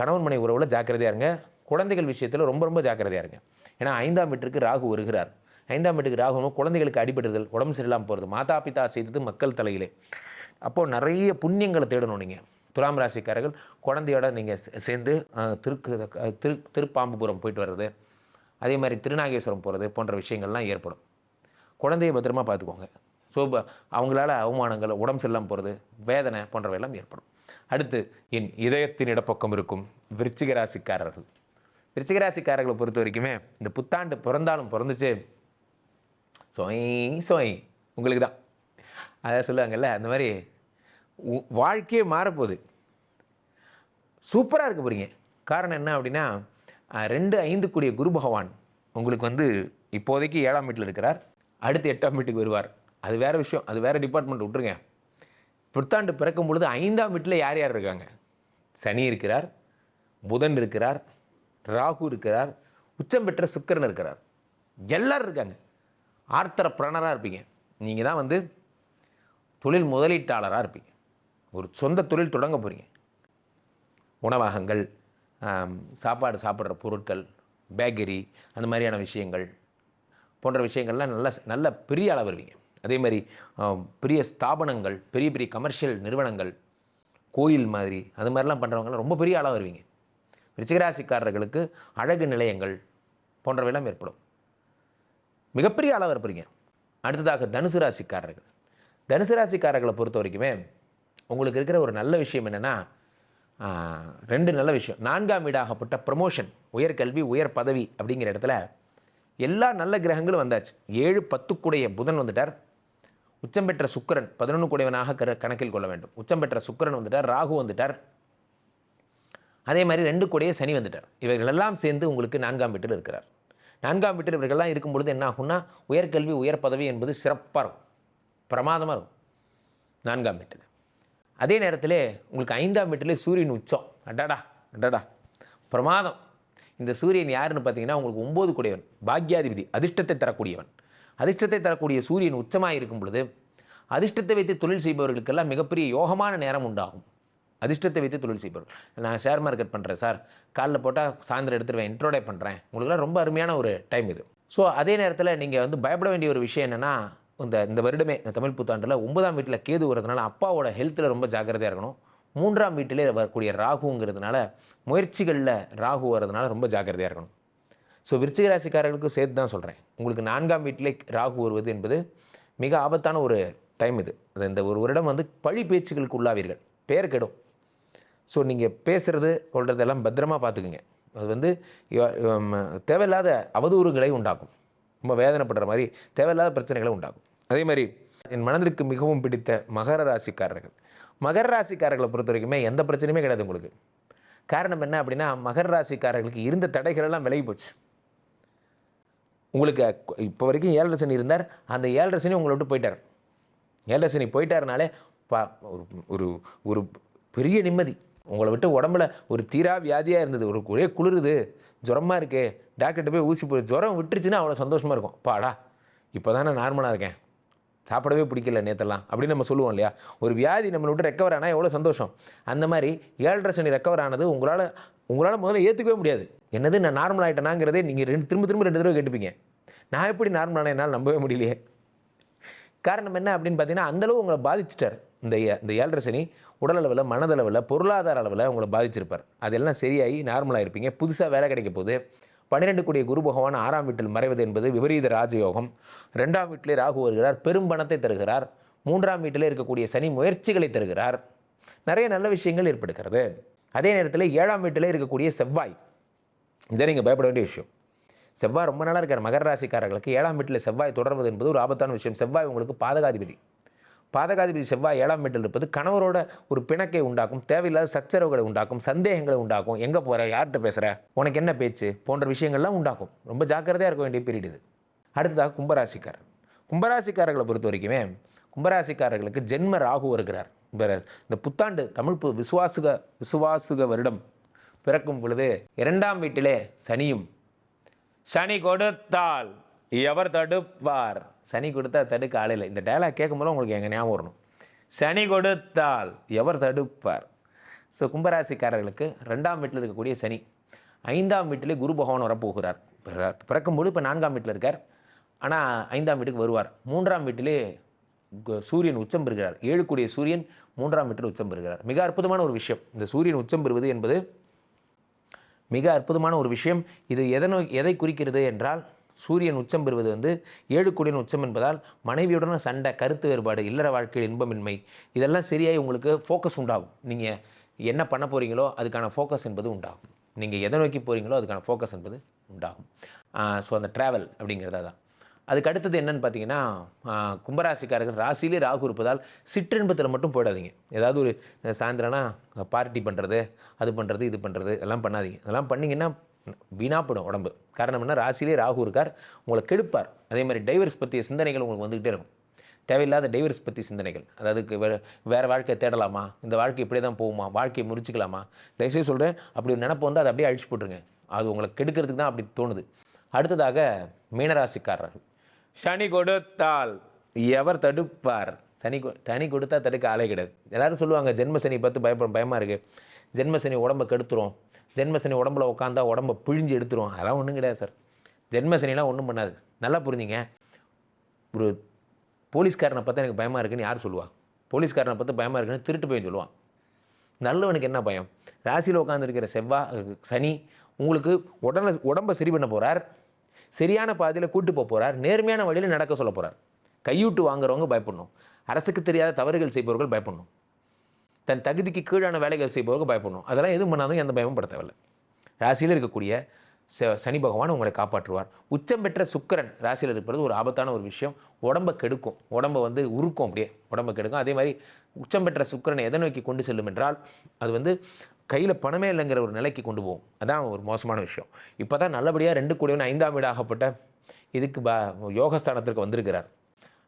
கணவன் மனை உறவில் ஜாக்கிரதையாக இருங்க. குழந்தைகள் விஷயத்தில் ரொம்ப ரொம்ப ஜாக்கிரதையாக இருங்க. ஏன்னா ஐந்தாம் வீட்டிற்கு ராகு வருகிறார். ஐந்தாம் வீட்டுக்கு ராகுவும் குழந்தைகளுக்கு அடிபடுதல் உடம்பு சரியில்லாமல் போகிறது மாதா பிதா செய்தது மக்கள் தலையிலே. அப்போது நிறைய புண்ணியங்களை தேடணும் நீங்கள் துலாம் ராசிக்காரர்கள் குழந்தையோட நீங்கள் சேர்ந்து திருக்கு திரு திருப்பாம்புபுரம் போயிட்டு வர்றது அதே மாதிரி திருநாகேஸ்வரம் போகிறது போன்ற விஷயங்கள்லாம் ஏற்படும். குழந்தையை பத்திரமா பார்த்துக்கோங்க. ஸோ அவங்களால அவமானங்கள் உடம்பு செல்லாமல் போகிறது வேதனை போன்றவையெல்லாம் ஏற்படும். அடுத்து என் இதயத்தின் இடப்பக்கம் இருக்கும் விருச்சிக ராசிக்காரர்கள். விருச்சிக ராசிக்காரர்களை பொறுத்த வரைக்குமே இந்த புத்தாண்டு பிறந்தாலும் பிறந்துச்சு சொய் சொய் உங்களுக்கு தான். அதான் சொல்லுவாங்கல்ல அந்த மாதிரி வாழ்க்கையே மாறப்போகுது. சூப்பராக இருக்க போகிறீங்க காரணம் என்ன அப்படின்னா ரெண்டு ஐந்து கூடிய குரு பகவான் உங்களுக்கு வந்து இப்போதைக்கு ஏழாம் வீட்டில் இருக்கிறார். அடுத்து எட்டாம் வீட்டுக்கு வருவார். அது வேறு விஷயம். அது வேறு டிபார்ட்மெண்ட் விட்டுருங்க. புத்தாண்டு பிறக்கும் பொழுது ஐந்தாம் வீட்டில் யார் யார் இருக்காங்க? சனி இருக்கிறார் புதன் இருக்கிறார் ராகு இருக்கிறார் உச்சம் பெற்ற சுக்கரன் இருக்கிறார். எல்லோரும் இருக்காங்க. ஆர்த்தர பிரணராக இருப்பீங்க. நீங்கள் தான் வந்து தொழில் முதலீட்டாளராக இருப்பீங்க. ஒரு சொந்த தொழில் தொடங்க போகிறீங்க உணவகங்கள் சாப்பாடு சாப்பிட்ற பொருட்கள் பேக்கரி அந்த மாதிரியான விஷயங்கள் போன்ற விஷயங்கள்லாம் நல்ல நல்ல பெரிய அளவு வருவீங்க. அதே மாதிரி பெரிய ஸ்தாபனங்கள் பெரிய பெரிய கமர்ஷியல் நிறுவனங்கள் கோயில் மாதிரி அது மாதிரிலாம் பண்ணுறவங்கலாம் ரொம்ப பெரிய அளவு வருவீங்க. ரிச்சிகராசிக்காரர்களுக்கு அழகு நிலையங்கள் போன்றவையெல்லாம் ஏற்படும். மிகப்பெரிய அளவு இருப்பீங்க அடுத்ததாக தனுசு ராசிக்காரர்கள். தனுசு ராசிக்காரர்களை பொறுத்த வரைக்குமே உங்களுக்கு இருக்கிற ஒரு நல்ல விஷயம் என்னென்னா ரெண்டு நல்ல விஷயம். நான்காம் வீடாகப்பட்ட ப்ரமோஷன் உயர்கல்வி உயர் பதவி அப்படிங்கிற இடத்துல எல்லா நல்ல கிரகங்களும் வந்தாச்சு. ஏழு பத்துக்குடைய புதன் வந்துட்டார். உச்சம் பெற்ற சுக்கிரன் பதினொன்று கூடையவனாக கர கணக்கில் கொள்ள வேண்டும். உச்சம் பெற்ற சுக்கிரன் வந்துட்டார் ராகு வந்துட்டார். அதே மாதிரி ரெண்டு கூடைய சனி வந்துட்டார். இவர்கள் எல்லாம் சேர்ந்து உங்களுக்கு நான்காம் வீட்டில் இருக்கிறார். நான்காம் வீட்டில் இவர்கள்லாம் இருக்கும் பொழுது என்ன ஆகும்னா உயர்கல்வி உயர் பதவி என்பது சிறப்பாக இருக்கும். பிரமாதமாக இருக்கும். நான்காம் வீட்டில் அதே நேரத்தில் உங்களுக்கு ஐந்தாம் வீட்டிலே சூரியன் உச்சம். அடாடா அடாடா. பிரமாதம். இந்த சூரியன் யாருன்னு பார்த்தீங்கன்னா உங்களுக்கு ஒம்பது கூடியவன். பாக்யாதிபதி அதிர்ஷ்டத்தை தரக்கூடியவன். அதிர்ஷ்டத்தை தரக்கூடிய சூரியன் உச்சமாக இருக்கும் பொழுது அதிர்ஷ்டத்தை வைத்து தொழில் செய்பவர்களுக்கெல்லாம் மிகப்பெரிய யோகமான நேரம் உண்டாகும். அதிர்ஷ்டத்தை வைத்து தொழில் செய்பவர்கள். நான் ஷேர் மார்க்கெட் பண்ணுறேன் சார். காலைல போட்டால் சாயந்தரம் எடுத்துருவேன் இன்ட்ரோடே பண்ணுறேன் உங்களுக்குலாம் ரொம்ப அருமையான ஒரு டைம் இது. ஸோ அதே நேரத்தில் நீங்கள் வந்து பயப்பட வேண்டிய ஒரு விஷயம் என்னென்னா இந்த இந்த வருடமே இந்த தமிழ் புத்தாண்டில் ஒன்பதாம் வீட்டில் கேது வரதுனால அப்பாவோட ஹெல்த்தில் ரொம்ப ஜாக்கிரதையாக இருக்கணும். மூன்றாம் வீட்டிலே வரக்கூடிய ராகுங்கிறதுனால முயற்சிகளில் ராகு வர்றதுனால ரொம்ப ஜாக்கிரதையாக இருக்கணும். ஸோ விருச்சிக ராசிக்காரர்களுக்கும் சேர்த்து தான் சொல்கிறேன் உங்களுக்கு நான்காம் வீட்டிலே ராகு வருவது என்பது மிக ஆபத்தான ஒரு டைம் இது. அது இந்த ஒரு வருடம் வந்து பழி பேச்சுகளுக்கு உள்ளாவீர்கள். பேர் கெடும். ஸோ நீங்கள் பேசுகிறது சொல்கிறதெல்லாம் பத்திரமா பார்த்துக்குங்க. அது வந்து தேவையில்லாத அவதூறுகளை உண்டாக்கும். ரொம்ப வேதனைப்படுற மாதிரி தேவையில்லாத பிரச்சனைகளை உண்டாகும் அதே மாதிரி என் மனதிற்கு மிகவும் பிடித்த மகர ராசிக்காரர்கள். மகர ராசிக்காரர்களை பொறுத்த வரைக்குமே எந்த பிரச்சனையுமே கிடையாது உங்களுக்கு. காரணம் என்ன அப்படின்னா மகர ராசிக்காரர்களுக்கு இருந்த தடைகளெல்லாம் விலகி போச்சு. உங்களுக்கு இப்போ வரைக்கும் ஏழரை சனி இருந்தார். அந்த ஏழரை சனி உங்களை விட்டு போயிட்டார். ஏழரை சனி போயிட்டாருனாலே பா ஒரு ஒரு ஒரு பெரிய நிம்மதி. உங்களை விட்டு உடம்புல ஒரு தீரா வியாதியாக இருந்தது. ஒரு ஒரே குளிருது. ஜுரமாக இருக்கே. டாக்டர்கிட்ட போய் ஊசி போய் ஜுரம் விட்டுருச்சுன்னா அவ்வளோ சந்தோஷமாக இருக்கும். பாடா இப்போ தானே நான் நார்மலாக இருக்கேன். சாப்பிடவே பிடிக்கல நேத்தெல்லாம். அப்படின்னு நம்ம சொல்லுவோம் இல்லையா? ஒரு வியாதி நம்மளை விட்டு ரெக்கவர் ஆனால் எவ்வளோ சந்தோஷம். அந்த மாதிரி ஏழரை சனி ரெக்கவர் ஆனது உங்களால் உங்களால் முதல்ல ஏற்றுக்கவே முடியாது. என்னது நான் நார்மல் ஆகிட்டேனாங்கிறதே நீங்கள் ரெண்டு திரும்ப திரும்ப ரெண்டு தடவை கேட்டுப்பீங்க. நான் எப்படி நார்மல் என்னால் நம்பவே முடியலையே. காரணம் என்ன அப்படின்னு பார்த்தீங்கன்னா அந்தளவு உங்களை பாதிச்சிட்டார். இந்த ஏ- இந்த ஏழரை சனி உடலளவில் மனதளவில் பொருளாதார அளவில் உங்களை பாதிச்சிருப்பார். அதெல்லாம் சரியாகி நார்மலாக இருப்பீங்க. புதுசாக வேலை கிடைக்க போகுது. பன்னிரெண்டு கூடிய குரு பகவான் ஆறாம் வீட்டில் மறைவது என்பது விபரீத ராஜயோகம். ரெண்டாம் வீட்டிலே ராகு வருகிறார் பெரும் பணத்தை தருகிறார். மூன்றாம் வீட்டிலே இருக்கக்கூடிய சனி முயற்சிகளை தருகிறார். நிறைய நல்ல விஷயங்கள் ஏற்படுகிறது. அதே நேரத்தில் ஏழாம் வீட்டிலே இருக்கக்கூடிய செவ்வாய். இதை நீங்கள் பயப்பட வேண்டிய விஷயம். செவ்வாய் ரொம்ப நாளாக இருக்கார். மகர ராசிக்காரர்களுக்கு ஏழாம் வீட்டில் செவ்வாய் தொடர்வது என்பது ஒரு ஆபத்தான விஷயம். செவ்வாய் உங்களுக்கு பாதகாதிபதி. பாதகாதிபதி செவ்வாய் ஏழாம் வீட்டில் இருப்பது கணவரோட ஒரு பிணக்கை உண்டாக்கும் தேவையில்லாத சச்சரவுகளை உண்டாக்கும் சந்தேகங்களை உண்டாக்கும். எங்கே போகிற யார்கிட்ட பேசுகிற உனக்கு என்ன பேச்சு? போன்ற விஷயங்கள்லாம் உண்டாக்கும். ரொம்ப ஜாக்கிரதையாக இருக்க வேண்டிய பீரியட் இது. அடுத்ததாக கும்பராசிக்காரர். கும்பராசிக்காரர்களை பொறுத்த வரைக்குமே கும்பராசிக்காரர்களுக்கு ஜென்ம ராகு வருகிறார். இந்த புத்தாண்டு தமிழ் பு விசுவாசுக விசுவாசுக வருடம் பிறக்கும் பொழுது இரண்டாம் வீட்டிலே சனியும் சனி கொடுத்தால் எவர் தடுப்பார்? சனி கொடுத்தா தடுக்க ஆளில்லை இந்த டைலாக் கேட்கும்போது உங்களுக்கு எங்கள் ஞாபகம் வரணும். சனி கொடுத்தால் எவர் தடுப்பார்? ஸோ கும்பராசிக்காரர்களுக்கு ரெண்டாம் வீட்டில் இருக்கக்கூடிய சனி ஐந்தாம் வீட்டிலே குரு பகவான் வரப்போகிறார். பிறக்கும்போது இப்போ நான்காம் வீட்டில் இருக்கார். ஆனால் ஐந்தாம் வீட்டுக்கு வருவார். மூன்றாம் வீட்டிலே சூரியன் உச்சம் பெறுகிறார். ஏழுக்குடிய சூரியன் மூன்றாம் வீட்டில் உச்சம் பெறுகிறார். மிக அற்புதமான ஒரு விஷயம். இந்த சூரியன் உச்சம் பெறுவது என்பது மிக அற்புதமான ஒரு விஷயம். இது எதை எதை குறிக்கிறது என்றால் சூரியன் உச்சம் பெறுவது வந்து ஏழு கோடியின் உச்சம் என்பதால் மனைவியுடன் சண்டை கருத்து வேறுபாடு இல்லற வாழ்க்கையில் இன்பமின்மை இதெல்லாம் சரியாகி உங்களுக்கு ஃபோக்கஸ் உண்டாகும். நீங்கள் என்ன பண்ண போகிறீங்களோ அதுக்கான ஃபோக்கஸ் என்பது உண்டாகும். நீங்கள் எதை நோக்கி போகிறீங்களோ அதுக்கான ஃபோக்கஸ் என்பது உண்டாகும். ஸோ அந்த ட்ராவல் அப்படிங்கிறதா தான் அதுக்கு அடுத்தது என்னன்னு பார்த்தீங்கன்னா கும்பராசிக்காரர்கள் ராசியிலே ராகு இருப்பதால் சிற்றின்பத்தில் மட்டும் போயிடாதீங்க. ஏதாவது ஒரு சாயந்தரம்னா பார்ட்டி பண்ணுறது அது பண்ணுறது இது பண்ணுறது இதெல்லாம் பண்ணாதீங்க. அதெல்லாம் பண்ணிங்கன்னா வீணாப்படும் உடம்பு. காரணம் என்ன ராசியிலே ராகு இருக்கார் உங்களை கெடுப்பார். அதே மாதிரி டைவர்ஸ் பற்றிய சிந்தனைகள் உங்களுக்கு வந்துக்கிட்டே இருக்கும். தேவையில்லாத டைவர்ஸ் பற்றி சிந்தனைகள். அதாவது வேறு வேறு வாழ்க்கையை தேடலாமா? இந்த வாழ்க்கை இப்படியே தான் போகுமா? வாழ்க்கையை முறிச்சிக்கலாமா? தயவுசெய்து சொல்கிறேன் அப்படி ஒரு நினப்பு வந்து அதை அப்படியே அழிச்சு போட்டுருங்க. அது உங்களை கெடுக்கிறதுக்கு தான் அப்படி தோணுது. அடுத்ததாக மீனராசிக்காரர்கள். சனி கொடுத்தால் எவர் தடுப்பார்? சனி சனி கொடுத்தா தடுக்க ஆளே கிடையாது. எல்லாரும் சொல்லுவாங்க ஜென்ம சனி பார்த்து பயப்பட பயமாக இருக்குது ஜென்ம சனி உடம்ப கெடுத்துரும். ஜென்மசனி உடம்புல உட்காந்தா உடம்ப பிழிஞ்சு எடுத்துருவோம் அதெல்லாம் ஒன்றும் கிடையாது சார். ஜென்மசனிலாம் ஒன்றும் பண்ணாது. நல்லா புரிஞ்சுங்க. ஒரு போலீஸ்காரனை பார்த்தா எனக்கு பயமாக இருக்குன்னு யார் சொல்லுவா? போலீஸ்காரனை பார்த்து பயமாக இருக்குன்னு திருட்டு போய் சொல்லுவான். நல்லவனுக்கு என்ன பயம்? ராசியில் உட்காந்துருக்கிற செவ்வாய் சனி உங்களுக்கு உடனே உடம்பை சரி பண்ண போகிறார் சரியான பாதையில் கூட்டு போக போகிறார் நேர்மையான வழியில் நடக்க சொல்ல போகிறார் கையூட்டு வாங்குறவங்க பயப்படணும். அரசுக்கு தெரியாத தவறுகள் செய்பவர்கள் பயப்படணும். தன் தகுதிக்கு கீழான வேலைகள் செய்பவர்கள் பயப்படணும். அதெல்லாம் எதுவும் பண்ணாலும் எந்த பயமும் பட தேவையில்லை ராசியில் இருக்கக்கூடிய ச- சனி பகவான் உங்களை காப்பாற்றுவார். உச்சம் பெற்ற சுக்கிரன் ராசியில் இருப்பது ஒரு ஆபத்தான ஒரு விஷயம். உடம்பை கெடுக்கும். உடம்பை வந்து உருக்கும் அப்படியே. உடம்பை கெடுக்கும். அதே மாதிரி உச்சம் பெற்ற சுக்கிரனை எதை நோக்கி கொண்டு செல்லும் என்றால் அது வந்து கையில் பணமே இல்லைங்கிற ஒரு நிலைக்கு கொண்டு போகும். அதான் ஒரு மோசமான விஷயம். இப்போ தான் நல்லபடியாக ரெண்டு கூடியவன் ஐந்தாம் வீடு ஆகப்பட்ட இதுக்கு ப யோகஸ்தானத்திற்கு வந்திருக்கிறார்.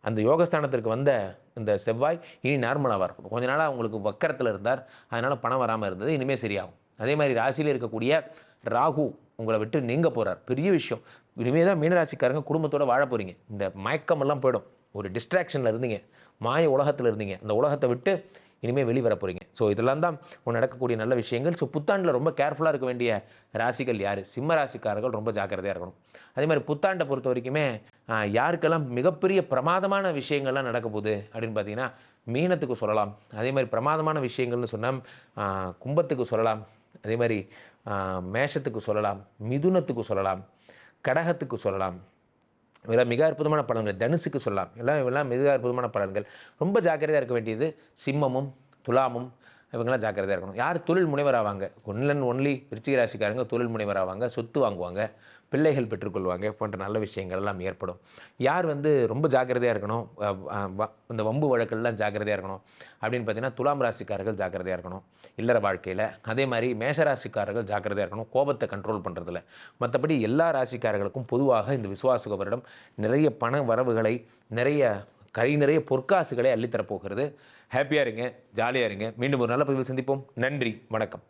அந்த யோகஸ்தானத்திற்கு வந்த இந்த செவ்வாய் இனி நார்மலாக இருக்கணும் கொஞ்ச நாளாக உங்களுக்கு வக்கரத்தில் இருந்தார். அதனால் பணம் வராமல் இருந்தது. இனிமேல் சரியாகும். அதே மாதிரி ராசியில் இருக்கக்கூடிய ராகு உங்களை விட்டு நீங்க போகிறார் பெரிய விஷயம். இனிமேல் தான் மீனராசிக்காரங்க குடும்பத்தோடு வாழ போகிறீங்க இந்த மயக்கமெல்லாம் போயிடும். ஒரு டிஸ்ட்ராக்ஷனில் இருந்தீங்க. மாய உலகத்தில் இருந்தீங்க. அந்த உலகத்தை விட்டு இனிமேல் வெளிவர போகிறீங்க ஸோ இதெல்லாம் தான் உன் நடக்கக்கூடிய நல்ல விஷயங்கள். ஸோ புத்தாண்டில் ரொம்ப கேர்ஃபுல்லாக இருக்க வேண்டிய ராசிகள் யார்? சிம்ம ராசிக்காரர்கள் ரொம்ப ஜாக்கிரதையாக இருக்கணும். அதே மாதிரி புத்தாண்டை பொறுத்த வரைக்குமே யாருக்கெல்லாம் மிகப்பெரிய பிரமாதமான விஷயங்கள்லாம் நடக்க போகுது அப்படின்னு பார்த்தீங்கன்னா மீனத்துக்கு சொல்லலாம். அதே மாதிரி பிரமாதமான விஷயங்கள்னு சொன்னால் கும்பத்துக்கு சொல்லலாம். அதே மாதிரி மேஷத்துக்கு சொல்லலாம். மிதுனத்துக்கு சொல்லலாம். கடகத்துக்கு சொல்லலாம். இதெல்லாம் மிக அற்புதமான பலன்கள். தனுசுக்கு சொல்லலாம். எல்லாம் இவெல்லாம் மிக அற்புதமான பலன்கள். ரொம்ப ஜாக்கிரதையாக இருக்க வேண்டியது சிம்மமும் துலாமும் இவங்கெல்லாம் ஜாக்கிரதையாக இருக்கணும். யார் தொழில் முனைவர் ஆவாங்க? ஒன்லன் ஒன்லி விருச்சிக ராசிக்காரங்க தொழில் முனைவர் ஆவாங்க சொத்து வாங்குவாங்க. பிள்ளைகள் பெற்றுக்கொள்வாங்க போன்ற நல்ல விஷயங்கள் எல்லாம் ஏற்படும். யார் வந்து ரொம்ப ஜாக்கிரதையாக இருக்கணும் வ- இந்த வம்பு வழக்கெல்லாம் ஜாக்கிரதையாக இருக்கணும் அப்படின்னு பார்த்தீங்கன்னா துலாம் ராசிக்காரர்கள் ஜாக்கிரதையாக இருக்கணும். இல்லற வாழ்க்கையில். அதே மாதிரி மேஷ ராசிக்காரர்கள் ஜாக்கிரதையாக இருக்கணும். கோபத்தை கண்ட்ரோல் பண்ணுறதுல மற்றபடி எல்லா ராசிக்காரர்களுக்கும் பொதுவாக இந்த விசுவாசுக வருடம் நிறைய பண வரவுகளை நிறைய கை நிறைய பொற்காசுகளை அள்ளித்தரப்போகிறது. ஹாப்பியாக இருங்க. ஜாலியாக இருங்க. மீண்டும் ஒரு நல்ல பதிவில் சந்திப்போம். நன்றி. வணக்கம்.